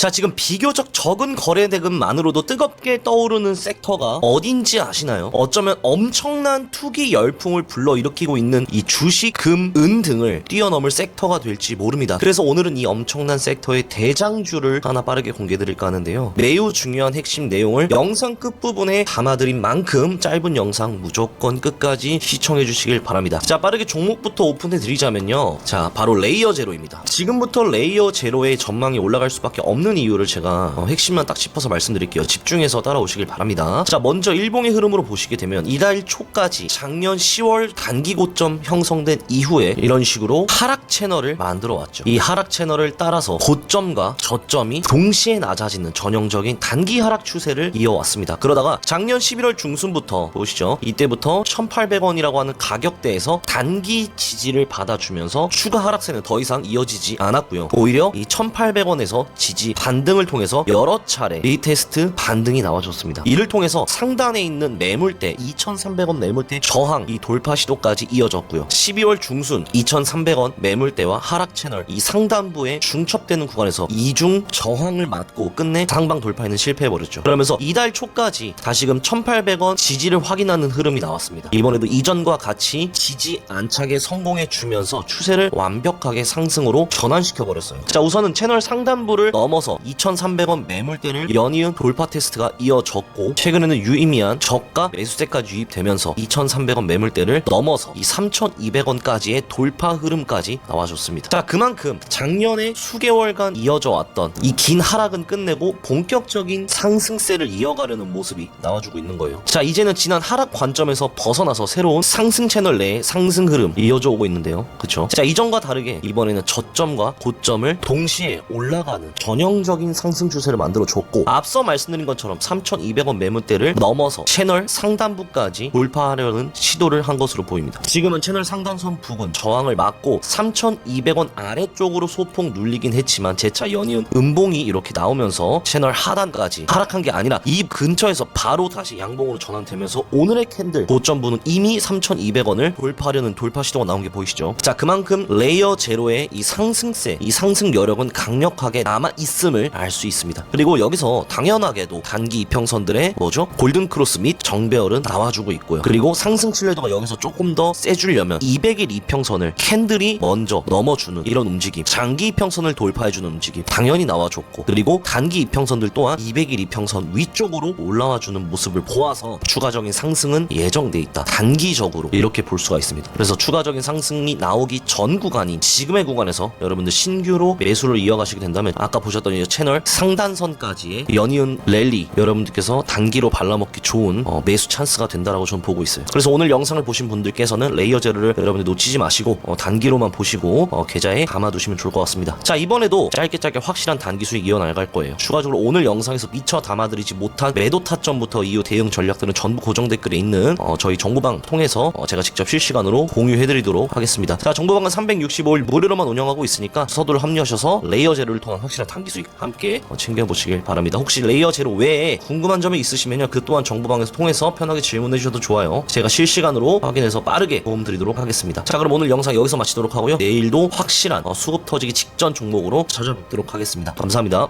자 지금 비교적 적은 거래 대금만으로도 뜨겁게 떠오르는 섹터가 어딘지 아시나요? 어쩌면 엄청난 투기 열풍을 불러일으키고 있는 이 주식, 금, 은 등을 뛰어넘을 섹터가 될지 모릅니다. 그래서 오늘은 이 엄청난 섹터의 대장주를 하나 빠르게 공개드릴까 하는데요. 매우 중요한 핵심 내용을 영상 끝부분에 담아드린 만큼 짧은 영상 무조건 끝까지 시청해 주시길 바랍니다. 자 빠르게 종목부터 오픈해 드리자면요. 자 바로 레이어 제로입니다. 지금부터 레이어 제로의 전망이 올라갈 수밖에 없는 이유를 제가 어, 핵심만 딱 짚어서 말씀드릴게요. 집중해서 따라오시길 바랍니다. 자 먼저 일봉의 흐름으로 보시게 되면 이달 초까지 작년 10월 단기 고점 형성된 이후에 이런 식으로 하락 채널을 만들어 왔죠. 이 하락 채널을 따라서 고점과 저점이 동시에 낮아지는 전형적인 단기 하락 추세를 이어왔습니다. 그러다가 작년 11월 중순부터 보시죠. 이때부터 1,800원이라고 하는 가격대에서 단기 지지를 받아주면서 추가 하락세는 더 이상 이어지지 않았고요. 오히려 이 1,800원에서 지지 반등을 통해서 여러 차례 리테스트 반등이 나와줬습니다. 이를 통해서 상단에 있는 매물대 2,300원 매물대 저항 이 돌파 시도까지 이어졌고요. 12월 중순 2,300원 매물대와 하락 채널 이 상단부에 중첩되는 구간에서 이중 저항을 맞고 끝내 상방 돌파에는 실패해버렸죠. 그러면서 이달 초까지 다시금 1,800원 지지를 확인하는 흐름이 나왔습니다. 이번에도 이전과 같이 지지 안착에 성공해 주면서 추세를 완벽하게 상승으로 전환시켜 버렸어요. 자 우선은 채널 상단부를 넘어서 2,300원 매물대를 연이은 돌파 테스트가 이어졌고 최근에는 유의미한 저가 매수세까지 유입되면서 2,300원 매물대를 넘어서 이 3,200원까지의 돌파 흐름까지 나와줬습니다. 자 그만큼 작년에 수개월간 이어져 왔던 이 긴 하락은 끝내고 본격적인 상승세를 이어가려는 모습이 나와주고 있는 거예요. 자 이제는 지난 하락 관점에서 벗어나서 새로운 상승 채널 내에 상승 흐름 이어져 오고 있는데요. 그쵸? 자 이전과 다르게 이번에는 저점과 고점을 동시에 올라가는 전형 적인 상승 추세를 만들어 줬고 앞서 말씀드린 것처럼 3,200원 매물대를 넘어서 채널 상단부까지 돌파하려는 시도를 한 것으로 보입니다. 지금은 채널 상단선 부근 저항을 막고 3,200원 아래쪽으로 소폭 눌리긴 했지만 재차 연이은 음봉이 이렇게 나오면서 채널 하단까지 하락한 게 아니라 이 근처에서 바로 다시 양봉으로 전환되면서 오늘의 캔들 고점부는 이미 3,200원을 돌파하려는 돌파 시도가 나온 게 보이시죠? 자 그만큼 레이어 제로의 이 상승세 이 상승 여력은 강력하게 남아 있음 을 알 수 있습니다. 그리고 여기서 당연하게도 단기 이평선들의 뭐죠? 골든 크로스 및 정배열은 나와주고 있고요. 그리고 상승 신뢰도가 여기서 조금 더 세주려면 200일 이평선을 캔들이 먼저 넘어주는 이런 움직임, 장기 이평선을 돌파해주는 움직임 당연히 나와줬고 그리고 단기 이평선들 또한 200일 이평선 위쪽으로 올라와주는 모습을 보아서 추가적인 상승은 예정돼 있다. 단기적으로 이렇게 볼 수가 있습니다. 그래서 추가적인 상승이 나오기 전 구간인 지금의 구간에서 여러분들 신규로 매수를 이어가시게 된다면 아까 보셨던 이 채널 상단선까지의 연이은 랠리 여러분들께서 단기로 발라먹기 좋은 어, 매수 찬스가 된다라고 저는 보고 있어요. 그래서 오늘 영상을 보신 분들께서는 레이어 제로를 여러분들 놓치지 마시고 어, 단기로만 보시고 어, 계좌에 담아두시면 좋을 것 같습니다. 자 이번에도 짧게 짧게 확실한 단기 수익 이어나갈 거예요. 추가적으로 오늘 영상에서 미처 담아드리지 못한 매도 타점부터 이후 대응 전략들은 전부 고정 댓글에 있는 어, 저희 정보방 통해서 어, 제가 직접 실시간으로 공유해드리도록 하겠습니다. 자 정보방은 365일 무료로만 운영하고 있으니까 서두를 합류하셔서 레이어 제로를 통한 확실한 단기 수익 함께 어, 챙겨보시길 바랍니다. 혹시 레이어 제로 외에 궁금한 점이 있으시면요 그 또한 정보방에서 통해서 편하게 질문해 주셔도 좋아요. 제가 실시간으로 확인해서 빠르게 도움 드리도록 하겠습니다. 자 그럼 오늘 영상 여기서 마치도록 하고요. 내일도 확실한 어, 수급 터지기 직전 종목으로 찾아뵙도록 하겠습니다. 감사합니다.